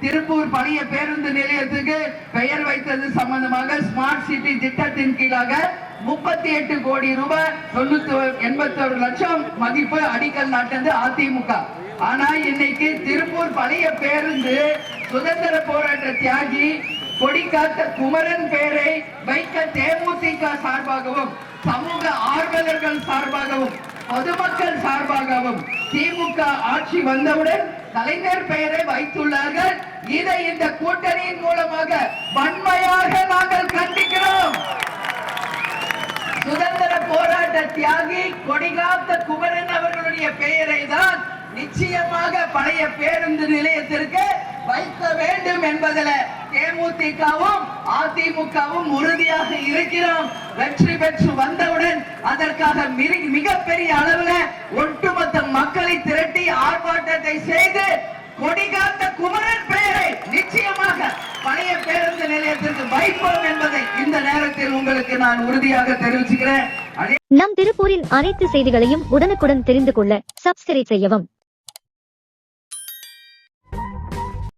திருப்பூர் பழைய பேருந்து நிலையத்துக்கு பெயர் வைத்தது சம்பந்தமாக ஸ்மார்ட் சிட்டி திட்டத்தின் கீழாக முப்பத்தி எட்டு கோடி ரூபாய் தொண்ணூத்தி எண்பத்தி ஒரு லட்சம் மதிப்பு அடிக்கல் நாட்டது அதிமுக. ஆனா இன்னைக்கு திருப்பூர் பழைய பேருந்து சுதந்திர போராட்ட தியாகி கொடிக்காத்த குமரன் பெயரை வைக்க தேமுதிக சார்பாகவும் சமூக ஆர்வலர்கள் சார்பாகவும் பொதுமக்கள் சார்பாகவும் திமுக ஆட்சி வந்தவுடன் கலைஞர் பெயரை வைத்துள்ளார்கள். இதை இந்த கூட்டணியின் மூலமாக வன்மையாக நாங்கள் கண்டிக்கிறோம். சுதந்திர போராட்ட தியாகி கொடிகாத்த குமரன் அவர்களுடைய பெயரை தான் நிச்சயமாக பழைய பேருந்து நிலையத்திற்கு வைக்க வேண்டும் என்பதில் தேமுதிகவும் அதிமுகவும் உறுதியாக இருக்கிறோம். வெற்றி பெற்று வந்தவுடன் அதற்காக மிக- மிகப்பெரிய அளவுல ஒட்டுமொத்த மக்களை திரட்டி ஆர்ப்பாட்டத்தை செய்து கொடிகாத்த குமரன் பெயரை நிச்சயமாக பழைய பேருந்து நிலையத்திற்கு வைப்போம் என்பதை இந்த நேரத்தில் உங்களுக்கு நான் உறுதியாக தெரிவிச்சுக்கிறேன். நம் திருப்பூரின் அனைத்து செய்திகளையும் உடனுக்குடன் தெரிந்து கொள்ள சப்ஸ்கிரைப் செய்யவும்.